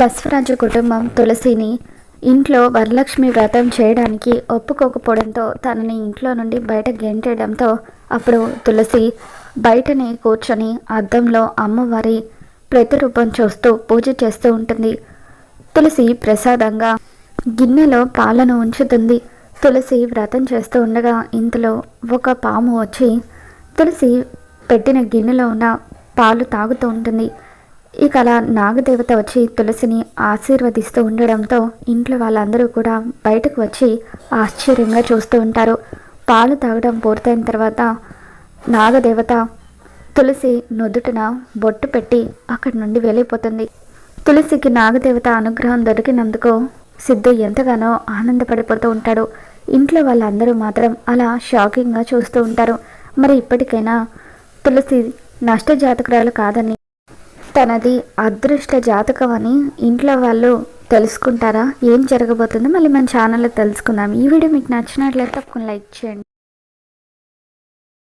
బస్వరాజు కుటుంబం తులసిని ఇంట్లో వరలక్ష్మి వ్రతం చేయడానికి ఒప్పుకోకపోవడంతో తనని ఇంట్లో నుండి బయట గెంటేయడంతో అప్పుడు తులసి బయటనే కూర్చొని అద్దంలో అమ్మవారి ప్రతిరూపం చూస్తూ పూజ చేస్తూ ఉంటుంది. తులసి ప్రసాదంగా గిన్నెలో పాలను ఉంచుతుంది. తులసి వ్రతం చేస్తూ ఉండగా ఇంతలో ఒక పాము వచ్చి తులసి పెట్టిన గిన్నెలో ఉన్న పాలు తాగుతూ ఉంటుంది. ఇక అలా నాగదేవత వచ్చి తులసిని ఆశీర్వదిస్తూ ఉండడంతో ఇంట్లో వాళ్ళందరూ కూడా బయటకు వచ్చి ఆశ్చర్యంగా చూస్తూ ఉంటారు. పాలు తాగడం పూర్తయిన తర్వాత నాగదేవత తులసి నుదుటిన బొట్టు పెట్టి అక్కడి నుండి వెళ్ళిపోతుంది. తులసికి నాగదేవత అనుగ్రహం దొరికినందుకు సిద్ధు ఎంతగానో ఆనందపడిపోతూ ఉంటాడు. ఇంట్లో వాళ్ళందరూ మాత్రం అలా షాకింగ్గా చూస్తూ ఉంటారు. మరి ఇప్పటికైనా తులసి నష్టజాతకురాలు కాదని తనది అదృష్ట జాతకం అని ఇంట్లో వాళ్ళు తెలుసుకుంటారా? ఏం జరగబోతుందో మళ్ళీ మన ఛానల్లో తెలుసుకుందాం. ఈ వీడియో మీకు నచ్చినట్లయితే తప్పకుండా లైక్ చేయండి.